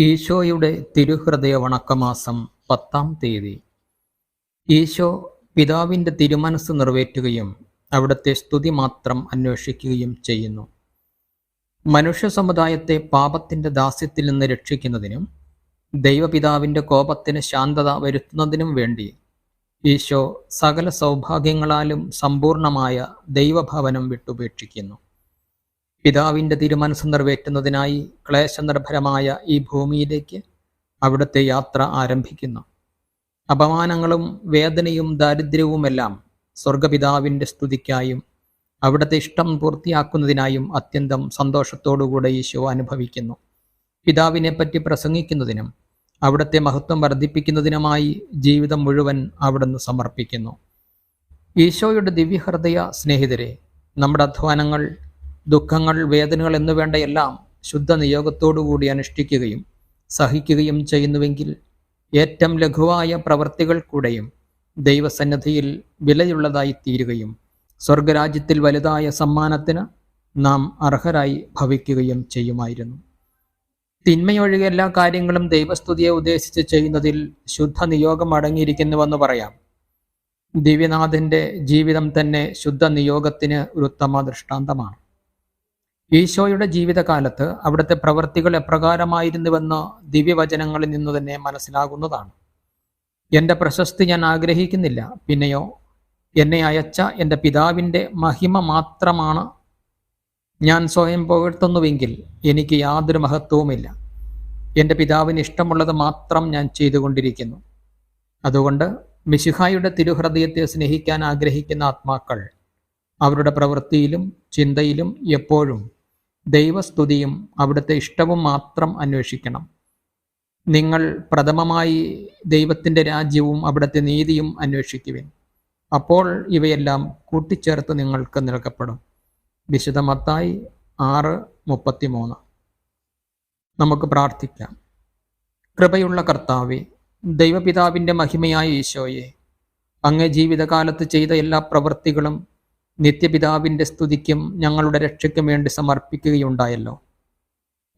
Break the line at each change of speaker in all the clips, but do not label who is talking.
ഈശോയുടെ തിരുഹൃദയ വണക്കമാസം പത്താം തീയതി. ഈശോ പിതാവിന്റെ തിരുമനസ് നിറവേറ്റുകയും അവിടുത്തെ സ്തുതി മാത്രം അന്വേഷിക്കുകയും ചെയ്യുന്നു. മനുഷ്യ സമുദായത്തെ പാപത്തിന്റെ ദാസ്യത്തിൽ നിന്ന് രക്ഷിക്കുന്നതിനും ദൈവപിതാവിന്റെ കോപത്തിന് ശാന്തത വരുത്തുന്നതിനും വേണ്ടി ഈശോ സകല സൗഭാഗ്യങ്ങളാലും സമ്പൂർണമായ ദൈവഭവനം വിട്ടുപേക്ഷിക്കുന്നു. പിതാവിന്റെ തിരുമനസ് നിറവേറ്റുന്നതിനായി ക്ലേശനിർഭരമായ ഈ ഭൂമിയിലേക്ക് അവിടുത്തെ യാത്ര ആരംഭിക്കുന്നു. അപമാനങ്ങളും വേദനയും ദാരിദ്ര്യവുമെല്ലാം സ്വർഗപിതാവിന്റെ സ്തുതിക്കായും അവിടുത്തെ ഇഷ്ടം പൂർത്തിയാക്കുന്നതിനായും അത്യന്തം സന്തോഷത്തോടുകൂടെ ഈശോ അനുഭവിക്കുന്നു. പിതാവിനെ പറ്റി പ്രസംഗിക്കുന്നതിനും അവിടുത്തെ മഹത്വം വർദ്ധിപ്പിക്കുന്നതിനുമായി ജീവിതം മുഴുവൻ അവിടുന്ന് സമർപ്പിക്കുന്നു. ഈശോയുടെ ദിവ്യഹൃദയ സ്നേഹിതരെ നമ്മുടെ അധ്വാനങ്ങൾ ദുഃഖങ്ങൾ വേദനകൾ എന്നുവേണ്ട എല്ലാം ശുദ്ധ നിയോഗത്തോടുകൂടി അനുഷ്ഠിക്കുകയും സഹിക്കുകയും ചെയ്യുന്നുവെങ്കിൽ ഏറ്റവും ലഘുവായ പ്രവൃത്തികൾ കൂടെയും ദൈവസന്നദ്ധിയിൽ വിലയുള്ളതായി തീരുകയും സ്വർഗരാജ്യത്തിൽ വലുതായ സമ്മാനത്തിന് നാം അർഹരായി ഭവിക്കുകയും ചെയ്യുമായിരുന്നു. തിന്മയൊഴികെ എല്ലാ കാര്യങ്ങളും ദൈവസ്തുതിയെ ഉദ്ദേശിച്ച് ചെയ്യുന്നതിൽ ശുദ്ധ നിയോഗം അടങ്ങിയിരിക്കുന്നുവെന്ന് പറയാം. ദിവ്യനാഥന്റെ ജീവിതം തന്നെ ശുദ്ധ നിയോഗത്തിന് ഒരു ഉത്തമ ദൃഷ്ടാന്തമാണ്. ഈശോയുടെ ജീവിതകാലത്ത് അവിടുത്തെ പ്രവൃത്തികൾ എപ്രകാരമായിരുന്നുവെന്ന് ദിവ്യവചനങ്ങളിൽ നിന്ന് തന്നെ മനസ്സിലാകുന്നതാണ്. എന്റെ പ്രശസ്തി ഞാൻ ആഗ്രഹിക്കുന്നില്ല. പിന്നെയോ എന്നെ അയച്ച എന്റെ പിതാവിന്റെ മഹിമ മാത്രമാണ് ഞാൻ സ്വയം പുകഴ്ത്തുന്നുവെങ്കിൽ എനിക്ക് യാതൊരു മഹത്വവുമില്ല. എന്റെ പിതാവിന് ഇഷ്ടമുള്ളത് മാത്രം ഞാൻ ചെയ്തുകൊണ്ടിരിക്കുന്നു. അതുകൊണ്ട് മിശിഹായുടെ തിരുഹൃദയത്തെ സ്നേഹിക്കാൻ ആഗ്രഹിക്കുന്ന ആത്മാക്കൾ അവരുടെ പ്രവൃത്തിയിലും ചിന്തയിലും എപ്പോഴും ദൈവസ്തുതിയും അവിടുത്തെ ഇഷ്ടവും മാത്രം അന്വേഷിക്കണം. നിങ്ങൾ പ്രഥമമായി ദൈവത്തിന്റെ രാജ്യവും അവിടുത്തെ നീതിയും അന്വേഷിക്കുവിൻ. അപ്പോൾ ഇവയെല്ലാം കൂട്ടിച്ചേർത്ത് നിങ്ങൾക്ക് നൽകപ്പെടും. വിശുദ്ധമത്തായി ആറ് മുപ്പത്തിമൂന്ന്. നമുക്ക് പ്രാർത്ഥിക്കാം. കൃപയുള്ള കർത്താവെ ദൈവപിതാവിന്റെ മഹിമയായ ഈശോയെ അങ്ങ് ജീവിതകാലത്ത് ചെയ്ത എല്ലാ പ്രവൃത്തികളും നിത്യപിതാവിന്റെ സ്തുതിക്കും ഞങ്ങളുടെ രക്ഷയ്ക്കും വേണ്ടി സമർപ്പിക്കുകയുണ്ടായല്ലോ.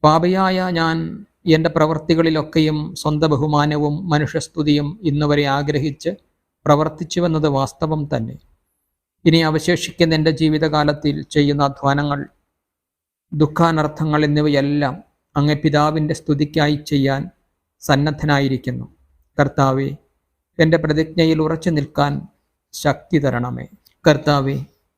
പാപയായ ഞാൻ എന്റെ പ്രവൃത്തികളിലൊക്കെയും സ്വന്തം ബഹുമാനവും മനുഷ്യസ്തുതിയും ഇന്നുവരെ ആഗ്രഹിച്ച് പ്രവർത്തിച്ചുവെന്നത് വാസ്തവം തന്നെ. ഇനി അവശേഷിക്കുന്ന എന്റെ ജീവിതകാലത്തിൽ ചെയ്യുന്ന അധ്വാനങ്ങൾ ദുഃഖാനർത്ഥങ്ങൾ എന്നിവയെല്ലാം അങ്ങ് പിതാവിന്റെ സ്തുതിക്കായി ചെയ്യാൻ സന്നദ്ധനായിരിക്കുന്നു. കർത്താവെ എന്റെ പ്രതിജ്ഞയിൽ ഉറച്ചു നിൽക്കാൻ ശക്തി തരണമേ. കർത്താവെ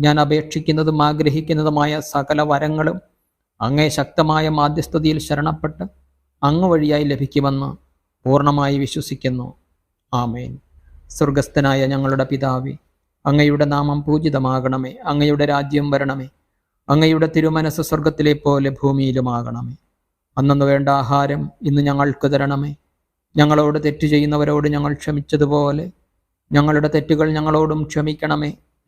ഞാൻ അപേക്ഷിക്കുന്നതും ആഗ്രഹിക്കുന്നതുമായ സകല വരങ്ങളും അങ്ങേ ശക്തമായ മാധ്യസ്ഥതയിൽ ശരണപ്പെട്ട് അങ്ങ് വഴിയായി ലഭിക്കുമെന്ന് പൂർണമായി വിശ്വസിക്കുന്നു. ആമേൻ. സ്വർഗസ്ഥനായ ഞങ്ങളുടെ പിതാവി അങ്ങയുടെ നാമം പൂജിതമാകണമേ. അങ്ങയുടെ രാജ്യം വരണമേ. അങ്ങയുടെ തിരുമനസ് സ്വർഗത്തിലെ പോലെ ഭൂമിയിലുമാകണമേ. അന്നു വേണ്ട ആഹാരം ഇന്ന് ഞങ്ങൾക്ക് തരണമേ. ഞങ്ങളോട് തെറ്റ് ചെയ്യുന്നവരോട് ഞങ്ങൾ ക്ഷമിച്ചതുപോലെ ഞങ്ങളുടെ തെറ്റുകൾ ഞങ്ങളോടും ക്ഷമിക്കണമേ.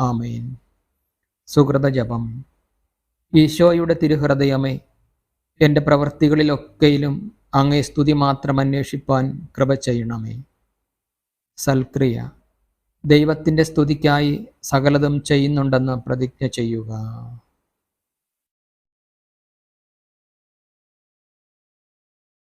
ആമേൻ. സുഹൃത ജപം ഈശോയുടെ തിരുഹൃദയമേ എന്റെ പ്രവൃത്തികളിലൊക്കെയിലും അങ്ങേ സ്തുതി മാത്രം അന്വേഷിപ്പാൻ കൃപ ചെയ്യണമേ. സൽക്രിയ ദൈവത്തിന്റെ സ്തുതിക്കായി സകലതും ചെയ്യുന്നുണ്ടെന്ന് പ്രതിജ്ഞ ചെയ്യുക.